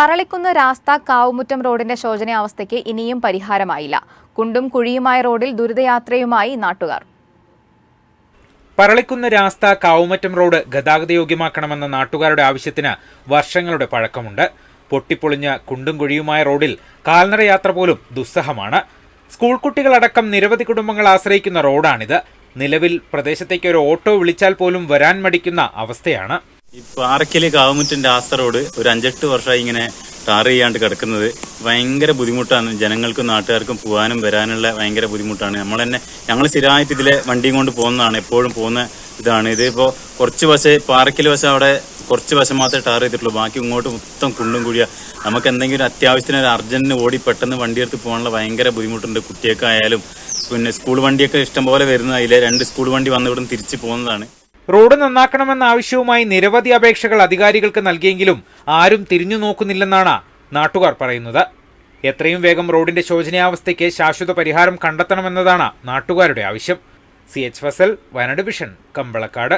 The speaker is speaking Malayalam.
പറളിക്കുന്ന് രാസ്ത കാവുമുറ്റം റോഡിന്റെ ശോചനീയാവസ്ഥയ്ക്ക് ഇനിയും പരിഹാരമായില്ല. കുണ്ടും കുഴിയുമായ റോഡിൽ ദുരിതയാത്രയുമായി നാട്ടുകാർ. പറളിക്കുന്ന് രാസ്ത കാവുമറ്റം റോഡ് ഗതാഗതയോഗ്യമാക്കണമെന്ന നാട്ടുകാരുടെ ആവശ്യത്തിന് വർഷങ്ങളുടെ പഴക്കമുണ്ട്. പൊട്ടിപ്പൊളിഞ്ഞ കുണ്ടും കുഴിയുമായ റോഡിൽ കാൽനട യാത്ര പോലും ദുസ്സഹമാണ്. സ്കൂൾ കുട്ടികളടക്കം നിരവധി കുടുംബങ്ങൾ ആശ്രയിക്കുന്ന റോഡാണിത്. നിലവിൽ പ്രദേശത്തേക്ക് ഒരു ഓട്ടോ വിളിച്ചാൽ പോലും വരാൻ മടിക്കുന്ന അവസ്ഥയാണ്. ഈ പാറക്കൽ കാവുമുറ്റിന്റെ ആസ്ത റോഡ് ഒരു അഞ്ചെട്ട് വർഷമായി ഇങ്ങനെ ടാർ ചെയ്യാണ്ട് കിടക്കുന്നത്. ഭയങ്കര ബുദ്ധിമുട്ടാണ്. ജനങ്ങൾക്കും നാട്ടുകാർക്കും പോകാനും വരാനുള്ള ഭയങ്കര ബുദ്ധിമുട്ടാണ്. നമ്മൾ തന്നെ ഞങ്ങൾ സ്ഥിരമായിട്ട് ഇതിലെ വണ്ടിയും കൊണ്ട് പോകുന്നതാണ്. എപ്പോഴും പോകുന്ന ഇതാണ്. ഇതിപ്പോ കുറച്ച് വശം പാറക്കൽ വശം അവിടെ കുറച്ച് വശം മാത്രമേ ടാർ ചെയ്തിട്ടുള്ളൂ. ബാക്കി ഇങ്ങോട്ട് മൊത്തം കുണ്ടും കുഴിയ. നമുക്ക് എന്തെങ്കിലും അത്യാവശ്യത്തിന് ഒരു അർജന്റിന് ഓടി പെട്ടെന്ന് വണ്ടി എടുത്ത് പോകാനുള്ള ഭയങ്കര ബുദ്ധിമുട്ടുണ്ട്. കുട്ടിയൊക്കെ ആയാലും പിന്നെ സ്കൂൾ വണ്ടിയൊക്കെ ഇഷ്ടംപോലെ വരുന്ന അതിലെ രണ്ട് സ്കൂൾ വണ്ടി വന്ന് ഇവിടുന്ന് തിരിച്ച് പോകുന്നതാണ്. റോഡ് നന്നാക്കണമെന്ന ആവശ്യവുമായി നിരവധി അപേക്ഷകൾ അധികാരികൾക്ക് നൽകിയെങ്കിലും ആരും തിരിഞ്ഞു നോക്കുന്നില്ലെന്നാണ് നാട്ടുകാർ പറയുന്നത്. എത്രയും വേഗം റോഡിന്റെ ശോചനീയാവസ്ഥയ്ക്ക് ശാശ്വത പരിഹാരം കണ്ടെത്തണമെന്നതാണ് നാട്ടുകാരുടെ ആവശ്യം. C H Fasal Wayanad vision Kambalakkad.